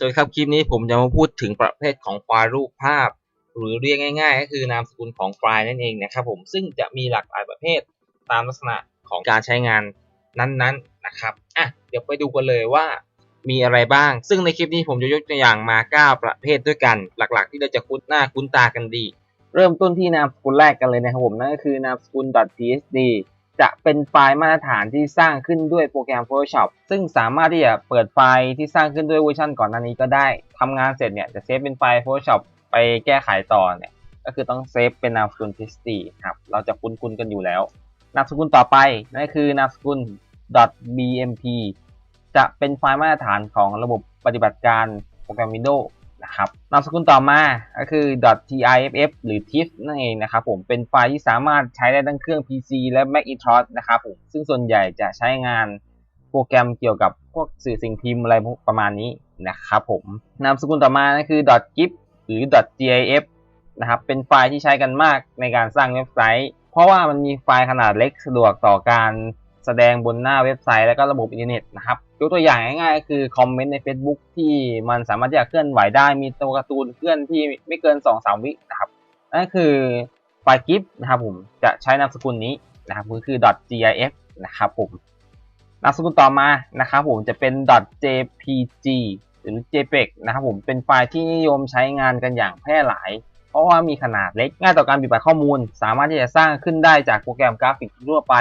สวัสดีครับคลิปนี้ผมจะมาพูดถึงประเภทของไฟล์รูปภาพ หรือเรียกง่าย ๆ ก็คือนามสกุลของไฟล์นั่นเองนะครับผมซึ่งจะมีหลากหลายประเภทตามลักษณะของการใช้งานนั้นๆนะครับอะเดี๋ยวไปดูกันเลยว่ามีอะไรบ้าง ซึ่งในคลิปนี้ผมจะยกตัวอย่างมา 9 ประเภทด้วยกัน หลักๆ ที่เราจะคุ้นหน้าคุ้นตากันดี เริ่มต้นที่นามสกุลแรกกันเลยนะครับผมนั่นก็คือนามสกุล .psd จะเป็นไฟล์มาตรฐานที่สร้างขึ้นด้วยโปรแกรม Photoshop ซึ่งสามารถที่จะเปิดไฟล์ที่สร้างขึ้นด้วยเวอร์ชันก่อนหน้านี้ก็ได้ทำงานเสร็จเนี่ยจะเซฟเป็นไฟล์ Photoshop ไปแก้ไขต่อเนี่ยก็คือต้องเซฟเป็นนามสกุล psd ครับเราจะคุ้นๆกันอยู่แล้วนามสกุลต่อไปนั่นคือนามสกุล .bmp จะเป็นไฟล์มาตรฐานของระบบปฏิบัติการโปรแกรม Windows นะครับนามสกุลต่อมาก็คือ .tiff หรือ tiff นั่นเองนะครับผมเป็นไฟล์ที่สามารถใช้ได้ทั้งเครื่อง PC และ Macintosh นะครับผมซึ่งส่วนใหญ่จะใช้งานโปรแกรมเกี่ยวกับพวกสื่อสิ่งพิมพ์อะไรประมาณนี้นะครับผมนามสกุลต่อมาก็คือ .gif หรือ .gif นะครับเป็นไฟล์ที่ใช้กันมากในการสร้างเว็บไซต์ เพราะว่ามันมีไฟล์ขนาดเล็กสะดวกต่อการ แสดงบนหน้าเว็บไซต์และก็ระบบอินเทอร์เน็ตนะครับยกตัวอย่างง่ายๆคือคอมเมนต์ใน Facebook ที่มันสามารถที่จะเคลื่อนไหวได้มีตัวการ์ตูนเคลื่อนที่ไม่เกิน 2-3 วินะครับนั่นคือไฟล์ GIF นะครับผมจะใช้นามสกุลนี้นะครับก็คือ .gif นะครับผมนามสกุลต่อมานะครับผมจะเป็น .jpg หรือ jpeg นะครับผมเป็นไฟล์ที่นิยมใช้งานกันอย่างแพร่หลาย เพราะว่ามีขนาดเล็กง่ายต่อการบิดบัตรข้อมูล สามารถที่จะสร้างขึ้นได้จากโปรแกรมกราฟิกทั่วไป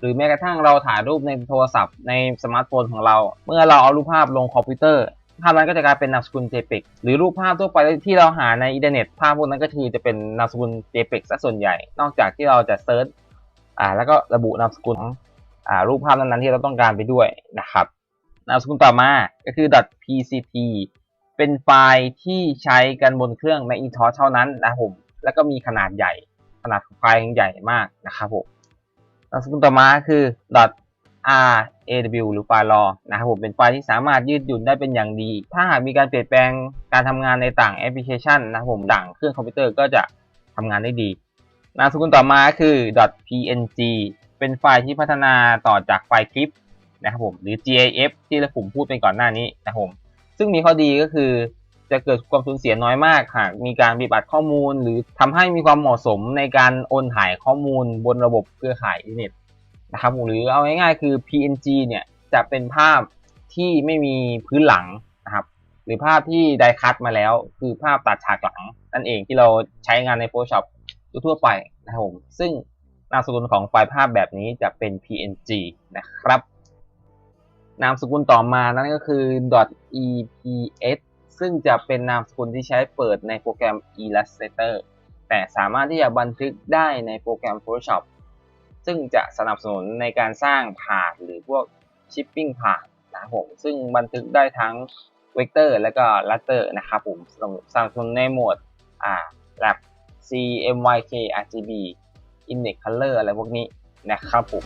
หรือแม้กระทั่งเราถ่ายรูปในโทรศัพท์ในสมาร์ทโฟนของเรา เมื่อเราเอารูปภาพลงคอมพิวเตอร์ ภาพนั้นก็จะกลายเป็นนามสกุล JPEG หรือรูปภาพทั่วไปที่เราหาในอินเทอร์เน็ตภาพพวกนั้นก็คือจะเป็นนามสกุล JPEG ซะส่วนใหญ่ นอกจากที่เราจะเซิร์ชอ่าแล้วก็ระบุนามสกุลอ่ารูปภาพนั้นๆที่เราต้องการไปด้วยนะครับนามสกุลต่อมาก็คือ .pct เป็นไฟล์ที่ใช้กันบนเครื่อง Macintosh เท่านั้นนะผมแล้วก็มีขนาดใหญ่ขนาดไฟล์ใหญ่มากนะครับผมามสกุลต่อมาคือ .raw หรือไฟล์ raw นะครับผมเป็นไฟล์ที่สามารถยืดหยุ่นได้เป็นอย่างดี ถ้าหากมีการเปลี่ยนแปลงการทำงานในต่างแอปพลิเคชันนะครับผมต่างเครื่องคอมพิวเตอร์ก็จะทำงานได้ดีนามสกุลต่อมาคือ .png เป็นไฟล์ที่พัฒนาต่อจากไฟล์คลิปนะครับผมหรือ GIF ที่เราผมพูดไปก่อนหน้านี้นะครับผมซึ่งมีข้อดีก็คือ จะเกิดความสูญเสียน้อยมาก หากมีการปฏิบัติข้อมูล หรือทำให้มีความเหมาะสมในการโอนถ่ายข้อมูลบนระบบเครือข่ายอินเทอร์เน็ตนะครับหรือเอาง่ายๆคือ PNG เนี่ยจะเป็นภาพที่ไม่มีพื้นหลังนะครับหรือภาพที่ไดคัตมาแล้ว คือภาพตัดฉากหลังนั่นเองที่เราใช้งานใน Photoshop ทั่วไปนะครับผมซึ่งนามสกุลของไฟล์ภาพแบบนี้จะเป็น PNG นะครับ นามสกุลต่อมานั่นก็คือ .eps ซึ่งจะเป็นนามสกุลที่ใช้เปิดในโปรแกรม Illustrator แต่สามารถที่จะบันทึกได้ในโปรแกรม Photoshop ซึ่งจะสนับสนุนในการสร้างผ่านหรือพวก Shipping ผ่านนะครับผมซึ่งบันทึกได้ทั้ง Vector และก็ Raster นะครับผมสนับสนุนในโหมดอ่า Lab CMYK RGB Index Color อะไรพวกนี้นะครับผม